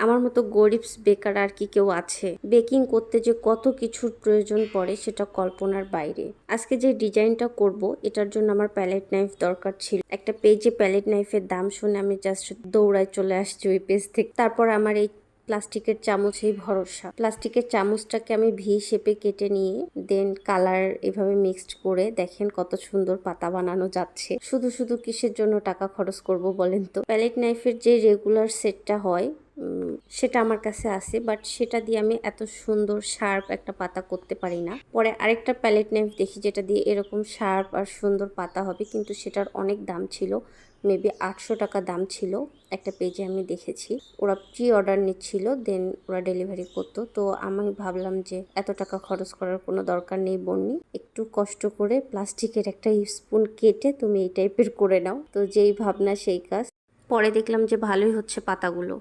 আমার মতো গরিবস বেকার আর কি কেউ আছে? বেকিং করতে যে কত কিছুর প্রয়োজন পড়ে সেটা কল্পনার বাইরে। আজকে যে ডিজাইনটা করব, এটার জন্য আমার প্যালেট নাইফ দরকার ছিল। একটা পেজে প্যালেট নাইফের দাম শুনে আমি জাস্ট দৌড়ায় চলে আসছি ওই পেজ থেকে। তারপর আমার এই প্লাস্টিকের চামচেই ভরসা। প্লাস্টিকের চামচটাকে আমি ভি শেপে কেটে নিয়ে, দেন কালার এভাবে মিক্সড করে দেখেন কত সুন্দর পাতা বানানো যাচ্ছে। শুধু শুধু কিসের জন্য টাকা খরচ করব বলেন তো? প্যালেট নাইফের যে রেগুলার সেটটা হয় সেটা আমার কাছে আছে বাট সেটা দিয়ে আমি এত সুন্দর শার্প একটা পাতা করতে পারি না। পরে আরেকটা প্যালেট নাইফ দেখি যেটা দিয়ে এরকম শার্প আর সুন্দর পাতা হবে, কিন্তু সেটার অনেক দাম ছিল মেবি আটশো টাকা দাম ছিল, একটা পেজে আমি দেখেছি। ওরা প্রি অর্ডার নিচ্ছিল দেন ওরা ডেলিভারি করতো। তো আমি ভাবলাম যে এত টাকা খরচ করার কোনো দরকার নেই বন্নি, একটু কষ্ট করে প্লাস্টিকের একটা স্পুন কেটে তুমি এই টাইপের করে নাও। তো যেই ভাবনা, সেই কাজ। পরে দেখলাম যে ভালোই হচ্ছে পাতাগুলো।